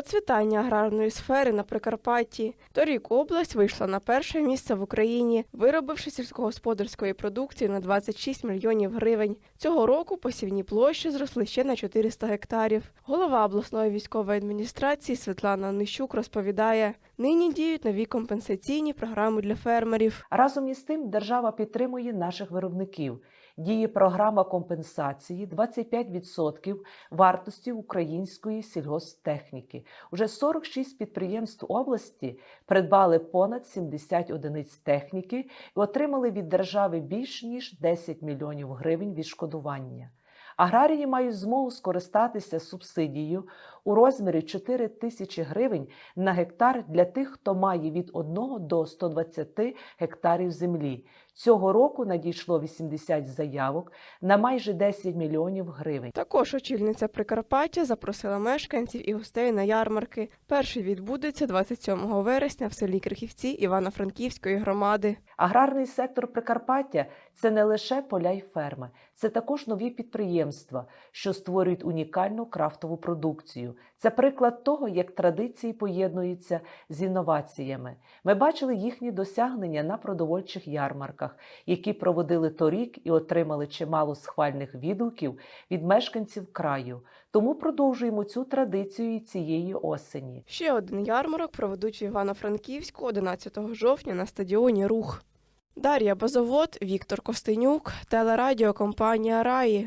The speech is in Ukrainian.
Процвітання аграрної сфери на Прикарпатті. Торік область вийшла на перше місце в Україні, виробивши сільськогосподарської продукції на 26 мільйонів гривень. Цього року посівні площі зросли ще на 400 гектарів. Голова обласної військової адміністрації Світлана Нищук розповідає, нині діють нові компенсаційні програми для фермерів. Разом із тим, держава підтримує наших виробників. Діє програма компенсації 25% вартості української сільгосптехніки. Уже 46 підприємств області придбали понад 70 одиниць техніки і отримали від держави більш ніж 10 мільйонів гривень відшкодування. Аграрії мають змогу скористатися субсидією у розмірі 4 тисячі гривень на гектар для тих, хто має від 1 до 120 гектарів землі. Цього року надійшло 80 заявок на майже 10 мільйонів гривень. Також очільниця Прикарпаття запросила мешканців і гостей на ярмарки. Перший відбудеться 27 вересня в селі Крихівці Івано-Франківської громади. Аграрний сектор Прикарпаття це не лише поля й ферми, це також нові підприємства, що створюють унікальну крафтову продукцію. Це приклад того, як традиції поєднуються з інноваціями. Ми бачили їхні досягнення на продовольчих ярмарках, які проводили торік і отримали чимало схвальних відгуків від мешканців краю. Тому продовжуємо цю традицію цієї осені. Ще один ярмарок проведуть в Івано-Франківську 11 жовтня на стадіоні Рух. Дар'я Базовод, Віктор Костенюк, телерадіокомпанія Раї.